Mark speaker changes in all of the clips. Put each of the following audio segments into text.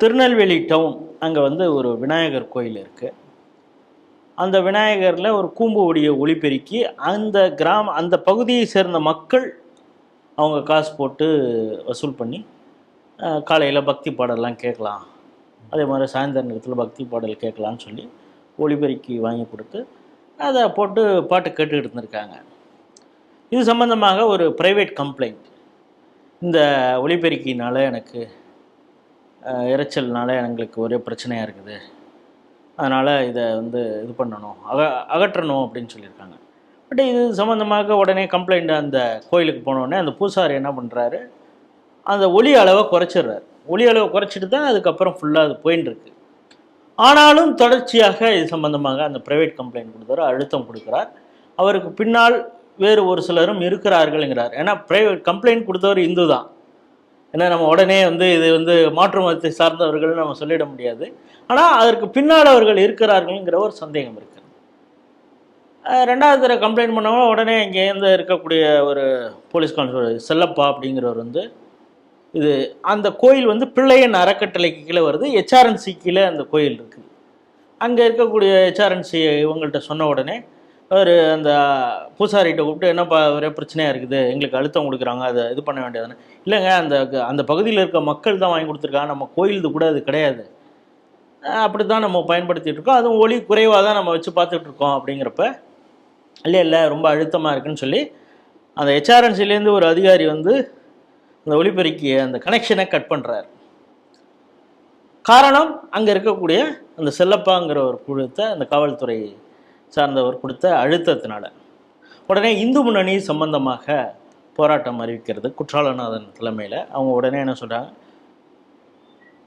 Speaker 1: Tirunelveli down அங்கே வந்து ஒரு விநாயகர் கோயில் இருக்குது அந்த விநாயகரில் ஒரு கூம்பு ஒடியை ஒளிபெருக்கி அந்த கிராம அந்த பகுதியை சேர்ந்த மக்கள் அவங்க காசு போட்டு வசூல் பண்ணி காலையில் பக்தி பாடலாம் கேட்கலாம். அதே மாதிரி சாயந்தர நேரத்தில் பக்தி பாடல் கேட்கலான்னு சொல்லி ஒளிபெருக்கி வாங்கி கொடுத்து அதை போட்டு பாட்டு கேட்டுக்கிட்டு இருந்திருக்காங்க. இது சம்பந்தமாக ஒரு ப்ரைவேட் கம்ப்ளைண்ட் இந்த ஒளிபெருக்கினால எனக்கு இறைச்சல்னால எங்களுக்கு ஒரே பிரச்சனையாக இருக்குது. அதனால் இதை வந்து இது பண்ணணும். அக அகற்றணும் அப்படின்னு சொல்லியிருக்காங்க. பட் இது சம்மந்தமாக உடனே கம்ப்ளைண்ட் அந்த கோயிலுக்கு போனோடனே அந்த பூசாரி என்ன பண்ணுறாரு அந்த ஒளி அளவை குறைச்சிடுறாரு. ஒளி அளவை குறைச்சிட்டு தான் அதுக்கப்புறம் ஃபுல்லாக அது போயின்னு இருக்கு ஆனாலும் தொடர்ச்சியாக இது சம்பந்தமாக அந்த ப்ரைவேட் கம்ப்ளைண்ட் கொடுத்தவர் அழுத்தம் கொடுக்குறார். அவருக்கு பின்னால் வேறு ஒரு சிலரும் இருக்கிறார்கள்ங்கிறார். ஏன்னா ப்ரைவேட் கம்ப்ளைண்ட் கொடுத்தவர் இந்து தான் ஏன்னா நம்ம உடனே வந்து இது வந்து மாற்று மதத்தை சார்ந்தவர்கள் நம்ம சொல்லிட முடியாது. ஆனால் அதற்கு பின்னால் அவர்கள் இருக்கிறார்கள்ங்கிற ஒரு சந்தேகம் இருக்குது ரெண்டாவது தடவை கம்ப்ளைண்ட் பண்ணவங்க உடனே இங்கேருந்து இருக்கக்கூடிய ஒரு போலீஸ் கான்ஸ்டபிள் செல்லப்பா அப்படிங்கிறவர் வந்து இது அந்த கோயில் வந்து பிள்ளையன் அறக்கட்டளைக்கு கீழே வருது. ஹெச்ஆர்என்சி கீழே அந்த கோயில் இருக்குது. அங்கே இருக்கக்கூடிய ஹெச்ஆர்என்சி இவங்கள்ட்ட சொன்ன உடனே அவர் அந்த பூசாரிகிட்ட கூப்பிட்டு என்னப்பா ஒரே பிரச்சனையாக இருக்குது. எங்களுக்கு அழுத்தம் கொடுக்குறாங்க. அதை இது பண்ண வேண்டியதுன்னு இல்லைங்க அந்த அந்த பகுதியில் இருக்க மக்கள் தான் வாங்கி கொடுத்துருக்காங்க. நம்ம கோயிலுக்கு கூட அது கிடையாது. அப்படி தான் நம்ம பயன்படுத்திகிட்டு இருக்கோம். அதுவும் ஒளி குறைவாக தான் நம்ம வச்சு பார்த்துட்டு இருக்கோம். அப்படிங்கிறப்ப இல்லை இல்லை ரொம்ப அழுத்தமாக இருக்குன்னு சொல்லி அந்த ஹெச்ஆர்என்சிலேருந்து ஒரு அதிகாரி வந்து அந்த ஒளிபெருக்கிய அந்த கனெக்ஷனை கட் பண்ணுறாரு காரணம் அங்கே இருக்கக்கூடிய அந்த செல்லப்பாங்கிற ஒரு குழுத்தை அந்த காவல்துறை சார்ந்தவர் கொடுத்த அழுத்தத்தினால. உடனே இந்து முன்னணி சம்பந்தமாக போராட்டம் அறிவிக்கிறது. குற்றாலநாதன் தலைமையில். அவங்க உடனே என்ன சொல்கிறாங்க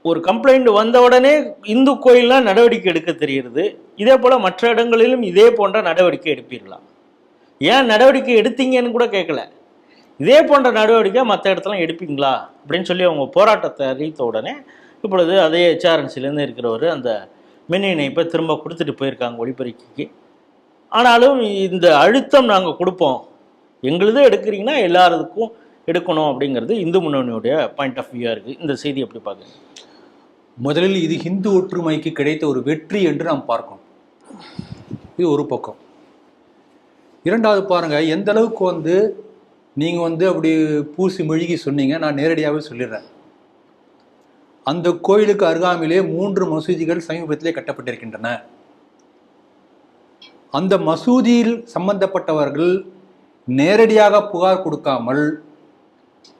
Speaker 1: ஒரு கம்ப்ளைண்ட் வந்த உடனே இந்து கோயிலெலாம் நடவடிக்கை எடுக்க தெரிகிறது. இதே போல் மற்ற இடங்களிலும் இதே போன்ற நடவடிக்கை எடுப்பீர்களா? ஏன் நடவடிக்கை எடுத்தீங்கன்னு கூட கேட்கல. இதே போன்ற நடவடிக்கை மற்ற இடத்துலாம் எடுப்பீங்களா? அப்படின்னு சொல்லி அவங்க போராட்டத்தை அறிவித்த உடனே இப்பொழுது அதே ஹெச்ஆர்என்சிலேருந்து இருக்கிறவர் அந்த மின் இணைப்பை திரும்ப கொடுத்துட்டு போயிருக்காங்க ஒளிபெருக்கிக்கு. ஆனாலும் இந்த அழுத்தம் நாங்கள் கொடுப்போம். எங்களுது எடுக்கிறீங்கன்னா எல்லாருக்கும் எடுக்கணும் அப்படிங்கிறது இந்து முன்னணியுடைய பாயிண்ட் ஆஃப் வியூவாக இருக்குது இந்த செய்தி எப்படி பார்க்குறீங்க
Speaker 2: முதலில் இது ஹிந்து ஒற்றுமைக்கு கிடைத்த ஒரு வெற்றி என்று நாம் பார்க்கணும். இது ஒரு பக்கம். இரண்டாவது பாருங்கள் எந்த அளவுக்கு வந்து நீங்கள் வந்து அப்படி பூசி மெழுகி சொன்னீங்க நான் நேரடியாகவே சொல்லிடுறேன். அந்த கோயிலுக்கு அருகாமையிலே மூன்று மசூதிகள் சமீபத்திலே கட்டப்பட்டிருக்கின்றன. அந்த மசூதியில் சம்பந்தப்பட்டவர்கள் நேரடியாக புகார் கொடுக்காமல்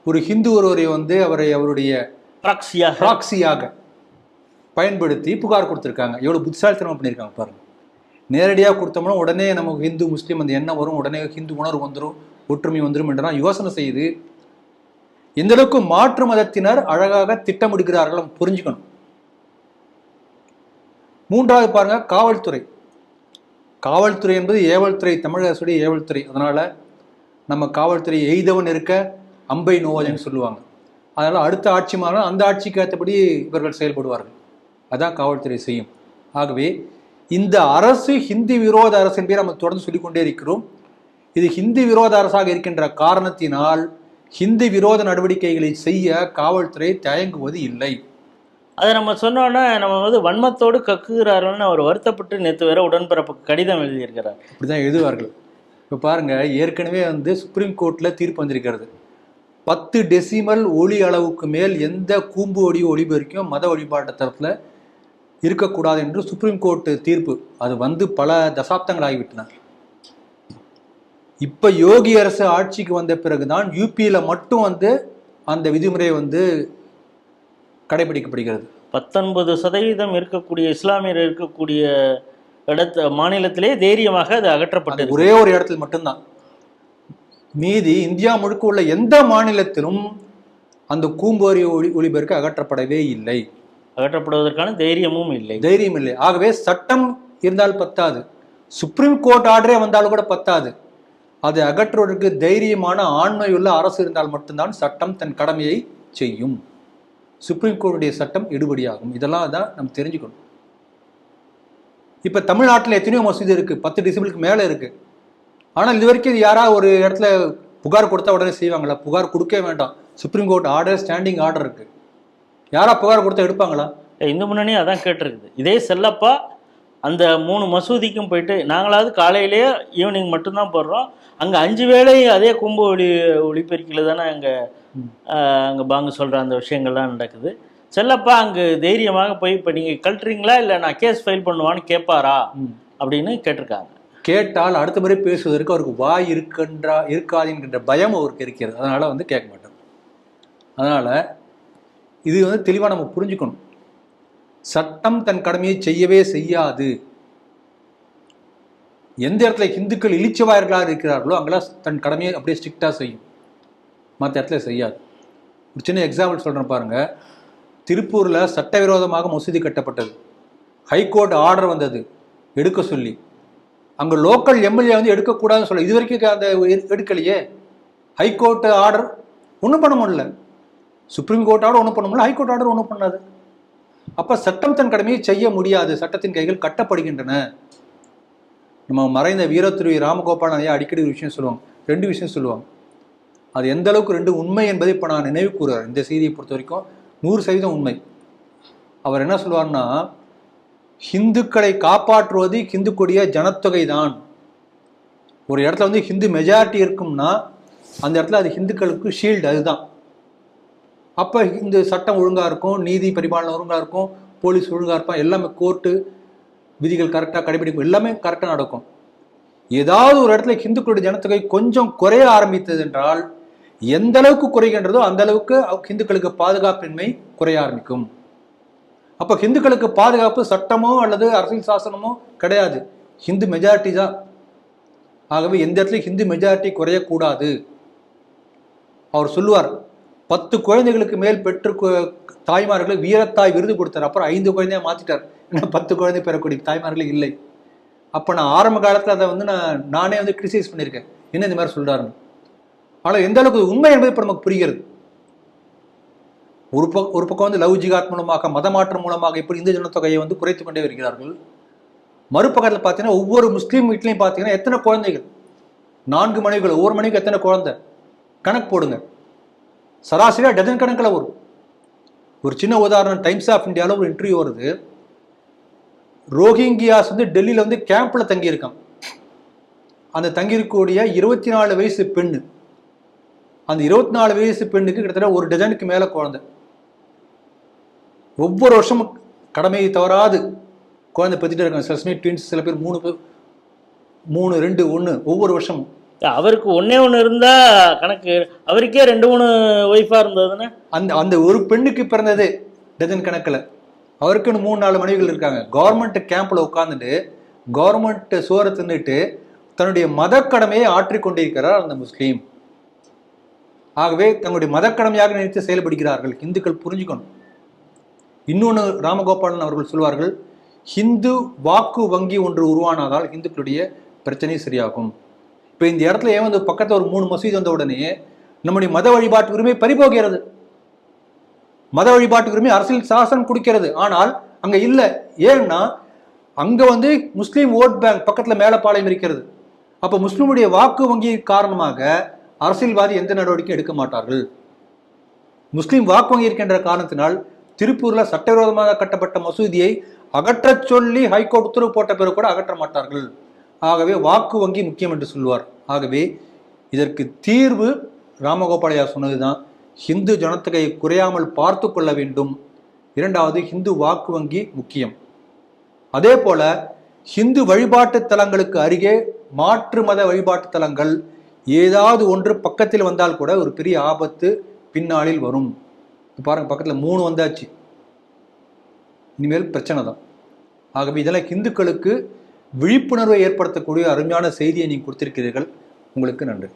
Speaker 2: ஒரு ஹிந்து ஒருவரை வந்து அவரை அவருடைய
Speaker 1: ப்ராக்சியாக
Speaker 2: பயன்படுத்தி புகார் கொடுத்துருக்காங்க. எவ்வளோ புத்திசாலித்தனம் பண்ணியிருக்காங்க பாருங்க. நேரடியாக கொடுத்தோம்னா உடனே நமக்கு ஹிந்து முஸ்லீம் அந்த எண்ணம் வரும். உடனே ஹிந்து உணர்வு வந்துடும் ஒற்றுமை வந்துடும் என்றெல்லாம் யோசனை செய்து எந்த அளவுக்கு மாற்று மதத்தினர் அழகாக திட்டமிடுகிறார்கள் புரிஞ்சுக்கணும். மூன்றாவது பாருங்க காவல்துறை. காவல்துறை என்பது ஏவல்துறை தமிழக அரசுடைய ஏவல்துறை. அதனால் நம்ம காவல்துறை எய்தவன் இருக்க அம்பை நோவதன்னு சொல்லுவாங்க. அதனால் அடுத்த ஆட்சி மாறினால் அந்த ஆட்சிக்கு ஏற்றபடி இவர்கள் செயல்படுவார்கள். அதான் காவல்துறை செய்யும். ஆகவே இந்த அரசு ஹிந்தி விரோத அரசு என்பதை நம்ம தொடர்ந்து சொல்லிக்கொண்டே இருக்கிறோம். இது ஹிந்தி விரோத அரசாக இருக்கின்ற காரணத்தினால் ஹிந்தி விரோத நடவடிக்கைகளை செய்ய காவல்துறை தயங்குவது இல்லை.
Speaker 1: அதை நம்ம சொன்னோன்னா நம்ம வந்து வன்மத்தோடு கக்குகிறார்கள்னு அவர் வருத்தப்பட்டு நேற்று வேற உடன்பிறப்புக்கு கடிதம் எழுதியிருக்கிறார்.
Speaker 2: இப்படிதான் எழுதுவார்கள். இப்போ பாருங்க ஏற்கனவே வந்து சுப்ரீம் கோர்ட்ல தீர்ப்பு வந்திருக்கிறது. பத்து டெசிமல் ஒளி அளவுக்கு மேல் எந்த கூம்பு ஒடி ஒளிபெருக்கும் மத வழிபாட்டு தரத்தில் இருக்கக்கூடாது என்று சுப்ரீம் கோர்ட்டு தீர்ப்பு. அது வந்து பல தசாப்தங்கள் ஆகிவிட்டன இப்போ யோகி அரசு ஆட்சிக்கு வந்த பிறகுதான் யூபியில் மட்டும் வந்து அந்த விதிமுறை வந்து கடைபிடிக்கப்படுகிறது.
Speaker 1: பத்தொன்பது சதவீதம் இருக்கக்கூடிய இஸ்லாமியர் இருக்கக்கூடிய இடத்த மாநிலத்திலே தைரியமாக அது அகற்றப்பட்டது.
Speaker 2: ஒரே ஒரு இடத்துல மட்டும்தான். மீதி இந்தியா முழுக்க உள்ள எந்த மாநிலத்திலும் அந்த கூம்போரி ஒளி ஒளிபெருக்கு அகற்றப்படவே இல்லை.
Speaker 1: அகற்றப்படுவதற்கான தைரியமும் இல்லை.
Speaker 2: தைரியம் இல்லை. ஆகவே சட்டம் இருந்தால் பத்தாது. சுப்ரீம் கோர்ட் ஆர்டரே வந்தாலும் கூட பத்தாது. அதை அகற்றுவதற்கு தைரியமான ஆண்மையுள்ள அரசு இருந்தால் மட்டும்தான் சட்டம் தன் கடமையை செய்யும். சுப்ரீம் கோர்ட்டுடைய சட்டம் எடுபடியாகும் இதெல்லாம் தான் நம்ம தெரிஞ்சுக்கணும். இப்போ தமிழ்நாட்டில் எத்தனையோ மசூதி இருக்குது பத்து டிசிபிளுக்கு மேலே இருக்குது ஆனால் இது வரைக்கும் இது யாராவது ஒரு இடத்துல புகார் கொடுத்தா உடனே செய்வாங்களா? புகார் கொடுக்கவே வேண்டாம். Supreme court order standing order இருக்குது யாரா புகார் கொடுத்தா எடுப்பாங்களா?
Speaker 1: இந்து முன்னணி அதான் கேட்டிருக்குது. இதே செல்லப்பா அந்த மூணு மசூதிக்கும் போயிட்டு நாங்களாவது காலையிலேயே ஈவினிங் மட்டும்தான் போடுறோம். அங்கே அஞ்சு வேளை அதே கும்பு ஒளி ஒளிபெருக்கில் தானே அங்கே அங்கே பாங்க சொல்கிற அந்த விஷயங்கள்லாம் நடக்குது. செல்லப்பா அங்கே தைரியமாக போய் இப்போ நீங்கள் கழட்டுறீங்களா? இல்லை நான் கேஸ் ஃபைல் பண்ணுவான்னு கேட்பாரா. அப்படின்னு கேட்டிருக்காங்க.
Speaker 2: கேட்டால் அடுத்த முறை பேசுவதற்கு அவருக்கு வாய் இருக்கின்றா இருக்காது என்கின்ற பயம் அவருக்கு இருக்கிறது. அதனால வந்து கேட்க மாட்டார் அதனால இது வந்து தெளிவாக நம்ம புரிஞ்சுக்கணும். சட்டம் தன் கடமையை செய்யவே செய்யாது. எந்த இடத்துல இந்துக்கள் இழிச்சவாயர்களாக இருக்கிறார்களோ அங்கெல்லாம் தன் கடமையை அப்படியே ஸ்ட்ரிக்டாக செய்யும். மற்ற இடத்துல செய்யாது. ஒரு சின்ன எக்ஸாம்பிள் சொல்கிறேன் பாருங்கள் திருப்பூரில் சட்டவிரோதமாக மசூதி கட்டப்பட்டது. ஹைகோர்ட் ஆர்டர் வந்தது. எடுக்க சொல்லி. அங்கே லோக்கல் எம்எல்ஏ வந்து எடுக்கக்கூடாதுன்னு சொல்ல. இது வரைக்கும் அந்த எடுக்கலையே. ஹைகோர்ட் ஆர்டர் ஒன்றும் பண்ண முடியல. சுப்ரீம் கோர்ட் ஆர்டர் ஒன்றும் பண்ண முடியல. ஹைகோர்ட் ஆர்டர் ஒன்றும் பண்ணாது. அப்போ சட்டம் தன் கடமையை செய்ய முடியாது. சட்டத்தின் கைகள் கட்டப்படுகின்றன. நம்ம மறைந்த வீரத்துறை ராமகோபால் ஐயா அடிக்கடி ஒரு விஷயம் சொல்லுவாங்க. ரெண்டு விஷயம் சொல்லுவாங்க. அது எந்த அளவுக்கு ரெண்டு உண்மை என்பதை இப்போ நான் நினைவு கூறுகிறேன். இந்த செய்தியை பொறுத்த வரைக்கும் நூறு சதவீதம் உண்மை. அவர் என்ன சொல்லுவார்னா ஹிந்துக்களை காப்பாற்றுவது ஹிந்துக்குடைய ஜனத்தொகை தான் ஒரு இடத்துல வந்து ஹிந்து மெஜாரிட்டி இருக்கும்னா அந்த இடத்துல அது ஹிந்துக்களுக்கு ஷீல்டு அதுதான். அப்போ இந்த சட்டம் ஒழுங்காக இருக்கும் நீதி பரிபாலனை ஒழுங்காக இருக்கும் போலீஸ் ஒழுங்காக இருப்பான் எல்லாமே கோர்ட்டு விதிகள் கரெக்டாக கடைபிடிக்கும் எல்லாமே கரெக்டாக நடக்கும். ஏதாவது ஒரு இடத்துல ஹிந்துக்களுடைய ஜனத்தொகை கொஞ்சம் குறைய ஆரம்பித்தது என்றால் எந்த அளவுக்கு குறைகின்றதோ அந்த அளவுக்கு அவ் ஹிந்துக்களுக்கு பாதுகாப்பின்மை குறைய ஆரம்பிக்கும். அப்போ ஹிந்துக்களுக்கு பாதுகாப்பு சட்டமோ அல்லது அரசியல் சாசனமோ கிடையாது. ஹிந்து மெஜாரிட்டி தான். ஆகவே எந்த இடத்துலையும் ஹிந்து மெஜாரிட்டி குறையக்கூடாது. அவர் சொல்லுவார் பத்து குழந்தைகளுக்கு மேல் பெற்று தாய்மார்களை வீரத்தாய் விருது கொடுத்தார். அப்புறம் ஐந்து குழந்தைய மாற்றிட்டார் ஏன்னா பத்து குழந்தை பெறக்கூடிய தாய்மார்களே இல்லை. அப்போ நான் ஆரம்ப காலத்தில் அதை வந்து நான் நானே வந்து கிரிட்டிசைஸ் பண்ணியிருக்கேன். என்ன இந்த மாதிரி சொல்கிறாருன்னு ஆனால் எந்த அளவுக்கு உண்மை என்பது இப்போ நமக்கு புரிகிறது? ஒரு பக்கம் ஒரு பக்கம் வந்து லவ் ஜிகாத் மூலமாக மதமாற்றம் மூலமாக இப்படி இந்து ஜனத்தொகையை வந்து குறைத்து கொண்டே வருகிறார்கள். மறுபக்கத்தில் பார்த்தீங்கன்னா ஒவ்வொரு முஸ்லீம் வீட்லையும் பார்த்தீங்கன்னா எத்தனை குழந்தைகள்? நான்கு மனைவிகள் ஒவ்வொரு மனைவிக்கு எத்தனை குழந்தை? கணக்கு போடுங்க. சராசரியாக டஜன் கணக்கில் வரும். ஒரு சின்ன உதாரணம் டைம்ஸ் ஆஃப் இந்தியாவில் ஒரு இன்டர்வியூ வருது. ரோஹிங்கியாஸ் வந்து டெல்லியில் வந்து கேம்பில் தங்கியிருக்கான். அந்த தங்கியிருக்கக்கூடிய இருபத்தி நாலு வயசு பெண்ணு. அந்த இருபத்தி நாலு வயசு பெண்ணுக்கு கிட்டத்தட்ட ஒரு டஜனுக்கு மேலே குழந்தை. ஒவ்வொரு வருஷமும் கடமையை தவறாது குழந்தை பெற்றுட்டே இருக்காங்க. சில சமயம் ட்வின்ஸ் சில பேர் மூணு பேர் மூணு ரெண்டு ஒன்று ஒவ்வொரு வருஷமும்.
Speaker 1: அவருக்கு ஒண்ணே ஒன்று இருந்தா கணக்கு அவருக்கே ரெண்டு மூணு ஒய்ஃபா இருந்ததுன்னா?
Speaker 2: அந்த அந்த ஒரு பெண்ணுக்கு பிறந்தது டஜன் கணக்கில். அவருக்குன்னு மூணு நாலு மனைவிகள் இருக்காங்க. கவர்மெண்ட் கேம்பில் உட்காந்துட்டு கவர்மெண்ட் சோறை தின்னுட்டு தன்னுடைய மதக்கடமையை ஆற்றிக் கொண்டிருக்கிறார் அந்த முஸ்லீம். ஆகவே தங்களுடைய மதக்கடமையாக நினைத்து செயல்படுகிறார்கள். இந்துக்கள் புரிஞ்சுக்கணும். இன்னொன்று ராமகோபாலன் அவர்கள் சொல்வார்கள் ஹிந்து வாக்கு வங்கி ஒன்று உருவானாதால் இந்துக்களுடைய பிரச்சனை சரியாகும். இப்போ இந்த இடத்துல ஏன் வந்து பக்கத்தில் ஒரு மூணு மசூதி வந்த உடனே நம்முடைய மத வழிபாட்டு உரிமை பறிபோகிறது. மத வழிபாட்டு உரிமை அரசியல் சாசனம் கொடுக்கிறது. ஆனால் அங்கே இல்லை. ஏன்னா அங்கே வந்து முஸ்லீம் ஓட் பேங்க் பக்கத்தில் மேலப்பாளையம் இருக்கிறது. அப்போ முஸ்லீமுடைய வாக்கு வங்கி காரணமாக அரசியல்வாதி எந்த நடவடிக்கையும் எடுக்க மாட்டார்கள். முஸ்லீம் வாக்கு வங்கி இருக்கின்ற காரணத்தினால் திருப்பூர்ல சட்டவிரோதமாக கட்டப்பட்ட மசூதியை அகற்றச் சொல்லி ஹைகோர்ட் உத்தரவு போட்ட பிறகு கூட அகற்ற மாட்டார்கள். ஆகவே வாக்கு வங்கி முக்கியம் என்று சொல்வார். ஆகவே இதற்கு தீர்வு ராமகோபாலையா சொன்னதுதான். ஹிந்து ஜனத்தொகையை குறையாமல் பார்த்து கொள்ள வேண்டும். இரண்டாவது ஹிந்து வாக்கு வங்கி முக்கியம். அதே போல ஹிந்து வழிபாட்டு தலங்களுக்கு அருகே மாற்று மத வழிபாட்டு தலங்கள் ஏதாவது ஒன்று பக்கத்தில் வந்தால் கூட ஒரு பெரிய ஆபத்து பின்னாளில் வரும். பாருங்க பக்கத்தில் மூணு வந்தாச்சு. இனிமேல் பிரச்சனை தான். ஆகவே இதெல்லாம் ஹிந்துக்களுக்கு விழிப்புணர்வை ஏற்படுத்தக்கூடிய அருமையான செய்தியை நீங்கள் கொடுத்திருக்கிறீர்கள். உங்களுக்கு நன்றி.